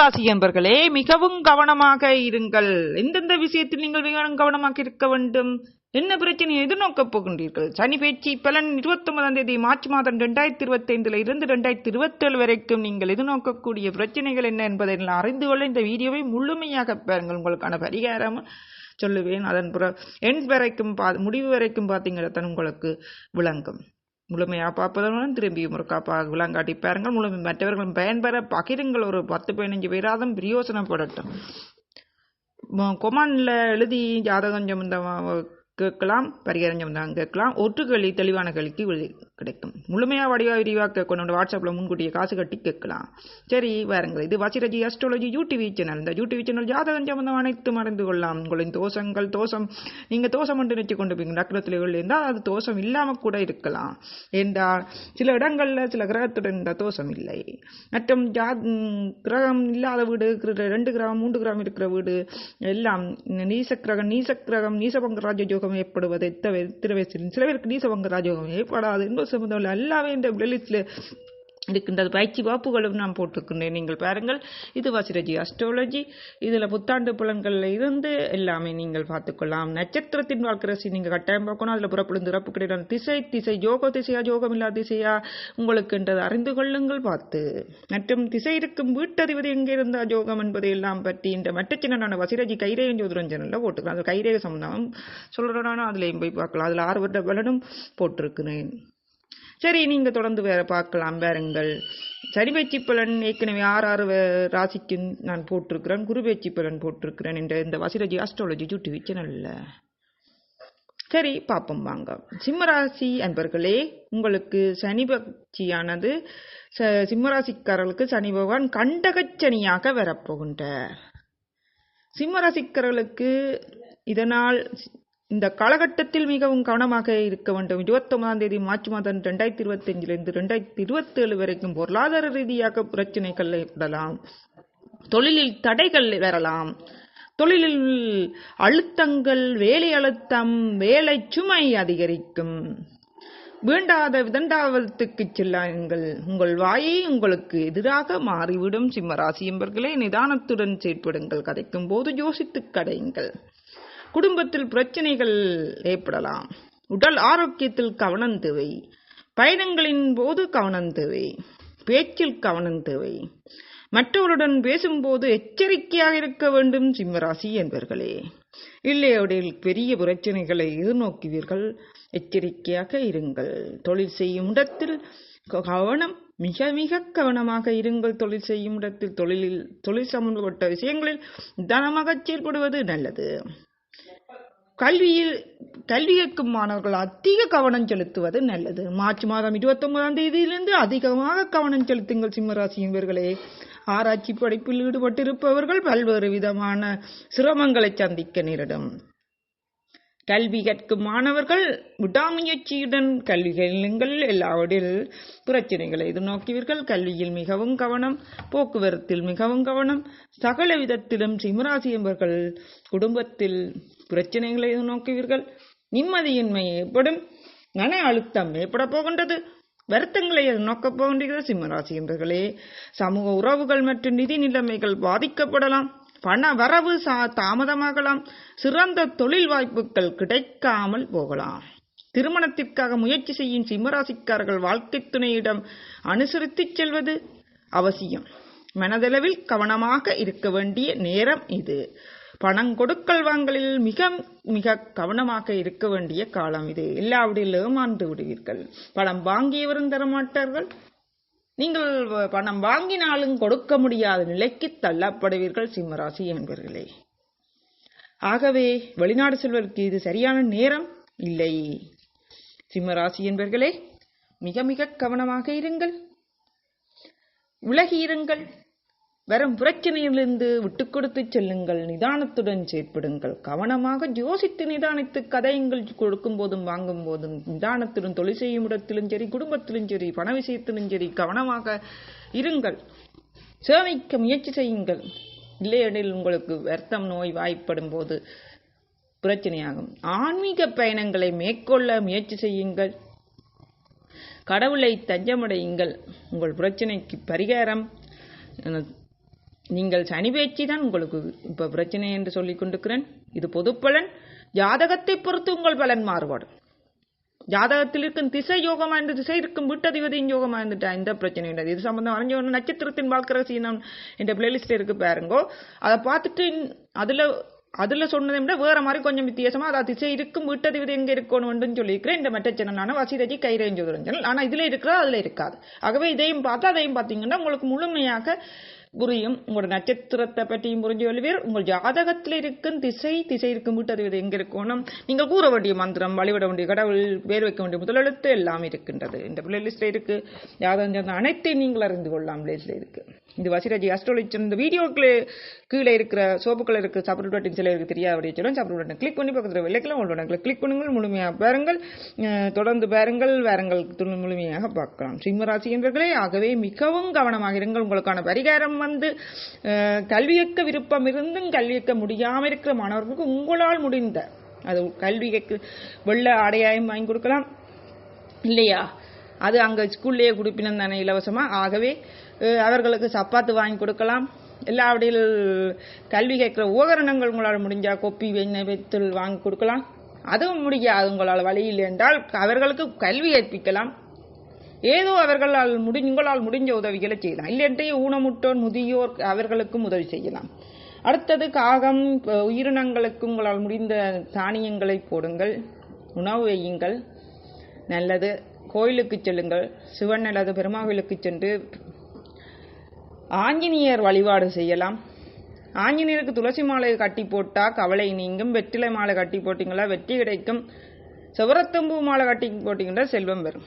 ராசி என்பர்களே மிகவும் கவனமாக இருங்கள். எந்தெந்த விஷயத்தில் நீங்கள் மிகவும் கவனமாக இருக்க வேண்டும்? என்ன பிரச்சனையை எதிர்நோக்கப் போகின்றீர்கள்? சனி பேச்சு பலன் இருபத்தி ஒன்பதாம் தேதி மார்ச் மாதம் ரெண்டாயிரத்தி இருபத்தி ஐந்துல இருந்து ரெண்டாயிரத்தி இருபத்தேழு வரைக்கும் நீங்கள் எதிர்நோக்கக்கூடிய பிரச்சனைகள் என்ன என்பதை அறிந்து கொள்ள இந்த வீடியோவை முழுமையாக பாருங்கள். உங்களுக்கான பரிகாரம் சொல்லுவேன். அதன் புற எண் வரைக்கும் பா முடிவு வரைக்கும் பார்த்தீங்கன்னா உங்களுக்கு விளங்கும். முழுமையாக பார்ப்பதுடன் திரும்பியும் ஒரு விளங்காட்டி பாருங்கள். முழுமை மற்றவர்களும் பயன்பெற பகிருங்கள். ஒரு பத்து பதினஞ்சு பேராதும் பிரயோசனப்படட்டும். கொமானில் எழுதி ஜாதகம் சம்பந்தமாக கேட்கலாம் பரிகரஞ்சம் தான் கேட்கலாம். ஒற்று கேள்வி தெளிவான கேள்விக்கு கிடைக்கும். முழுமையாக வடிவாக விரிவாக கேட்கணும் வாட்ஸ்அப்பில் முன்கூட்டியே காசு கட்டி கேட்கலாம். சரி வாருங்கள். இது வசிரஜி அஸ்ட்ராலஜி யூடிவி சேனல் இந்த யூடிவி சேனல் ஜாதகம் சம்பந்தம் அனைத்தும் அறிந்து கொள்ளலாம். உங்களின் தோஷங்கள் தோஷம். நீங்கள் தோஷம் என்று நினச்சி கொண்டு போய் நக்கரத்தில் இருந்தால் அது தோஷம் இல்லாமல் கூட இருக்கலாம். என்றால் சில இடங்களில் சில கிரகத்துடன் இந்த தோஷம் இல்லை. மற்றும் ஜா கிரகம் இல்லாத வீடு ரெண்டு கிரகம் மூன்று கிரகம் இருக்கிற வீடு எல்லாம் நீசக்கிரகம் நீசக்கிரகம் நீச கிரகம் நீசபங்க ராஜயோகம் ஏற்படுவதை தவிர சில பேருக்கு நீசபங்க ராஜயோகம் ஏற்படாது என்பது சம்பந்தம் எல்லாமே இந்த பிளலிஸ்டில் இருக்கின்றது பயிற்சி வாப்புகளும் நான் போட்டிருக்கின்றேன். நீங்கள் பாருங்கள் இது வசிரஜி அஸ்ட்ராலஜி இதில் புத்தாண்டு புலன்களில் இருந்து எல்லாமே நீங்கள் பார்த்துக்கொள்ளலாம். நட்சத்திரத்தின் வாழ்க்கை நீங்கள் கட்டாயம் பார்க்கணும். அதில் புறப்படும் திறப்பு கிடையாது திசை திசை யோக திசையா யோகம் இல்லா திசையா? உங்களுக்குன்றது அறிந்து கொள்ளுங்கள் பார்த்து. மற்றும் திசை இருக்கும் வீட்டதிபதி எங்கே இருந்தால் யோகம் என்பதை எல்லாம் பற்றி இந்த மட்டச்சின்னான வசிரஜி கைரேகன் ஜோதிரம் சேனலில் போட்டுக்கலாம் அது கைரேக சம்பந்தம். சொல்கிறேன்னா அதுலேயும் போய் பார்க்கலாம். அதில் ஆறு வருட பலனும் போட்டிருக்கிறேன். சரி நீங்க தொடர்ந்து வேற பார்க்கலாம் வேறுங்கள் சனி பயிற்சி பலன் ஏற்கனவே ஆறு ஆறு ராசிக்கு நான் போட்டிருக்கிறேன். குரு பயிற்சி பலன் போட்டிருக்கிறேன் என்ற இந்த வசிரஜி அஸ்ட்ராலஜி யூடியூப் சேனல்ல. சரி பார்ப்போம் வாங்க. சிம்மராசி அன்பர்களே உங்களுக்கு சனி பக்தியானது சிம்மராசிக்காரர்களுக்கு சனி பகவான் கண்டகச்சனியாக வரப்போகின்றார். சிம்மராசிக்காரர்களுக்கு இதனால் இந்த காலகட்டத்தில் மிகவும் கவனமாக இருக்க வேண்டும். இருபத்தொன்பதாம் தேதி மார்ச் மாதம் ரெண்டாயிரத்தி இருபத்தி அஞ்சிலிருந்து ரெண்டாயிரத்தி இருபத்தி ஏழு வரைக்கும் பொருளாதார ரீதியாக பிரச்சனைகள் ஏற்படலாம். தொழிலில் தடைகள் வரலாம் தொழிலில் அழுத்தங்கள் வேலை அழுத்தம் வேலை சுமை அதிகரிக்கும். வேண்டாத விதண்டாவத்துக்கு செல்லாங்கள் உங்கள் வாயை உங்களுக்கு எதிராக மாறிவிடும். சிம்மராசி என்பர்களே நிதானத்துடன் செயற்படுங்கள். கதைக்கும் போது யோசித்து கடையுங்கள். குடும்பத்தில் பிரச்சனைகள் ஏற்படலாம். உடல் ஆரோக்கியத்தில் கவனம் தேவை. பயணங்களின் போது கவனம் தேவை. பேச்சில் கவனம் தேவை. மற்றவருடன் பேசும்போது எச்சரிக்கையாக இருக்க வேண்டும் சிம்மராசி என்பர்களே. இல்லையோடில் பெரிய பிரச்சனைகளை எதிர்நோக்குவீர்கள். எச்சரிக்கையாக இருங்கள். தொழில் செய்யும் இடத்தில் கவனம் மிக மிக கவனமாக இருங்கள். தொழில் செய்யும் இடத்தில் தொழிலில் தொழில் சம்பந்தப்பட்ட விஷயங்களில் நிதானமாக செயல்படுவது நல்லது. கல்வியில் கல்வி கேட்கும் மாணவர்கள் அதிக கவனம் செலுத்துவது நல்லது. மார்ச் மாதம் இருபத்தொன்பதாம் தேதியிலிருந்து அதிகமாக கவனம் செலுத்துங்கள் சிம்மராசி இவர்களே ஆராய்ச்சி படிப்பில் ஈடுபட்டிருப்பவர்கள் பல்வேறு விதமான சிரமங்களை சந்திக்க நேரிடும். கல்வி கற்கும் மாணவர்கள் விடாமுயற்சியுடன் கல்வி கல்லுங்கள் எல்லாவற்றில் பிரச்சனைகளை எதிர்நோக்குவீர்கள். கல்வியில் மிகவும் கவனம் போக்குவரத்தில் மிகவும் கவனம். சகல விதத்திலும் சிம்மராசி என்பவர்கள் குடும்பத்தில் பிரச்சனைகளை எதிர்நோக்குவீர்கள். நிம்மதியின்மை ஏற்படும். மன அழுத்தம் ஏற்பட போகின்றது. வருத்தங்களை நோக்கப் போகின்றது சிம்மராசி என்பர்களே. சமூக உறவுகள் மற்றும் நிதி நிலைமைகள் பாதிக்கப்படலாம். பண வரவு சா தாமதமாகலாம். சிறந்த தொழில் வாய்ப்புகள் கிடைக்காமல் போகலாம். திருமணத்திற்காக முயற்சி செய்யும் சிம்மராசிக்காரர்கள் வாழ்க்கை துணையிடம் அனுசரித்துச் செல்வது அவசியம். மனதளவில் கவனமாக இருக்க வேண்டிய நேரம் இது. பணம் கொடுக்கல் வாங்கலில் மிக மிக கவனமாக இருக்க வேண்டிய காலம் இது. எல்லாவற்றில் ஏமாந்து விடுவீர்கள். பணம் வாங்கியவரும் தரமாட்டார்கள். நீங்கள் பணம் வாங்கினாலும் கொடுக்க முடியாத நிலைக்கு தள்ளப்படுவீர்கள் சிம்மராசி என்பர்களே. ஆகவே வெளிநாடு செல்வதற்கு இது சரியான நேரம் இல்லை. சிம்மராசி என்பர்களே மிக மிக கவனமாக இருங்கள். விலகி இருங்கள். வரும் பிரச்சனையிலிருந்து விட்டுக்கொடுத்து செல்லுங்கள் நிதானத்துடன் செயற்படுங்கள். கவனமாக யோசித்து நிதானித்து கதையுங்கள் கொடுக்கும் போதும் வாங்கும் போதும் நிதானத்திலும் தொழில் செய்யும் இடத்திலும் சரி குடும்பத்திலும் சரி பண விஷயத்திலும் சரி கவனமாக இருங்கள். சேமிக்க முயற்சி செய்யுங்கள். இல்லையெனில் உங்களுக்கு வருத்தம் நோய் வாய்ப்படும் போது பிரச்சனையாகும். ஆன்மீக பயணங்களை மேற்கொள்ள முயற்சி செய்யுங்கள். கடவுளை தஞ்சமடையுங்கள். உங்கள் பிரச்சனைக்கு பரிகாரம். நீங்கள் சனி பேச்சு தான் உங்களுக்கு இப்போ பிரச்சனை என்று சொல்லிக் கொண்டிருக்கிறேன். இது பொதுப்பலன் ஜாதகத்தை பொறுத்து உங்கள் பலன் மாறுபாடும் ஜாதகத்தில் இருக்கும் திசை யோகமா இருந்து திசை இருக்கும் வீட்டதிபதியின் யோகமா இருந்துட்டா இந்த பிரச்சனை இல்லை இது சம்பந்தம் வரைஞ்ச ஒன்று நட்சத்திரத்தின் வாழ்க்கை சீனம் இந்த பிளேலிஸ்ட் இருக்கு பாருங்கோ. அதை பார்த்துட்டு அதுல அதுல சொன்னதை விட வேற மாதிரி கொஞ்சம் வித்தியாசமா அதாவது திசை இருக்கும் வீட்டதிபதி எங்க இருக்கணும்னு சொல்லியிருக்கிறேன். இந்த மெட்ட சேனலான வசிரஜி கைரேஞ்சு சேனல். ஆனா இதுல இருக்கிறா அதுல இருக்காது. ஆகவே இதையும் பார்த்து அதையும் பார்த்தீங்கன்னா உங்களுக்கு முழுமையாக புரியும். உங்களோட நட்சத்திரத்தை பற்றியும் புரிஞ்சு கொள்வீர். உங்கள் ஜாதகத்தில் இருக்கும் திசை திசை இருக்கும் வீட்டறிவது எங்க இருக்கணும்? நீங்கள் கூற வேண்டிய மந்திரம் வழிபட வேண்டிய கடவுள் பேர் வைக்க வேண்டிய முதலெழுத்து எல்லாம் இருக்கின்றது. இந்த பிளேலிஸ்ட்ல இருக்கு. ஜாதகம் சார்ந்த அனைத்தையும் நீங்கள் அறிந்து கொள்ளலாம் பிளேஸ்ல இருக்கு. இந்த வசிராஜி அஸ்ட்ரோலஜி இந்த வீடியோக்கு கீழே இருக்கிற சோப்புக்கள் இருக்கிற சப்ரூட் பட்டன் சில இருக்கு தெரியாது அப்படியே சொல்லுவோம் சப்ரூட் பட்டன் கிளிக் பண்ணி பக்கத்தில் வெள்ளைக்கெல்லாம் உங்களோட கிளிக் பண்ணுங்கள் முழுமையாக பாருங்கள். தொடர்ந்து பாருங்கள் வேறங்கள் துணி முழுமையாக பார்க்கலாம். சிம்மராசி என்பர்களே ஆகவே மிகவும் கவனமாக இருங்கள். உங்களுக்கான பரிகாரம் வந்து அஹ், கல்வியக்க விருப்பம் இருந்தும் கல்வியக்க முடியாமல் இருக்கிற மாணவர்களுக்கு உங்களால் முடிந்த அது கல்விக்கு வெள்ள ஆடையாயம் வாங்கி கொடுக்கலாம். இல்லையா? அது அங்கே ஸ்கூல்லேயே கொடுப்பினம் தானே இலவசமாக ஆகவே அவர்களுக்கு சப்பாத்து வாங்கி கொடுக்கலாம். எல்லாவற்றில் கல்வி கேட்குற உபகரணங்கள் உங்களால் முடிஞ்சால் கொப்பி வெண்ணெய் வெத்தல் வாங்கி கொடுக்கலாம். அதுவும் முடியாது உங்களால் வழியில் என்றால் அவர்களுக்கு கல்வி கற்பிக்கலாம் ஏதோ அவர்களால் முடி உங்களால் முடிஞ்ச உதவிகளை செய்யலாம். இல்லைன்ட்டு ஊனமுட்டோர் முதியோர் அவர்களுக்கும் உதவி செய்யலாம். அடுத்தது காகம் உயிரினங்களுக்கு உங்களால் முடிந்த தானியங்களை போடுங்கள். உணவு வையுங்கள். நல்லது. கோயிலுக்கு செல்லுங்கள். சிவன் அல்லது பெருமாவிலுக்கு சென்று ஆஞ்சநேயர் வழிபாடு செய்யலாம். ஆஞ்சநேயருக்கு துளசி மாலை கட்டி போட்டா கவலை நீங்கும். வெற்றிலை மாலை கட்டி போட்டீங்களா வெற்றி கிடைக்கும். செவரத்தம்பூ மாலை கட்டி போட்டீங்கன்னா செல்வம் பெறும்.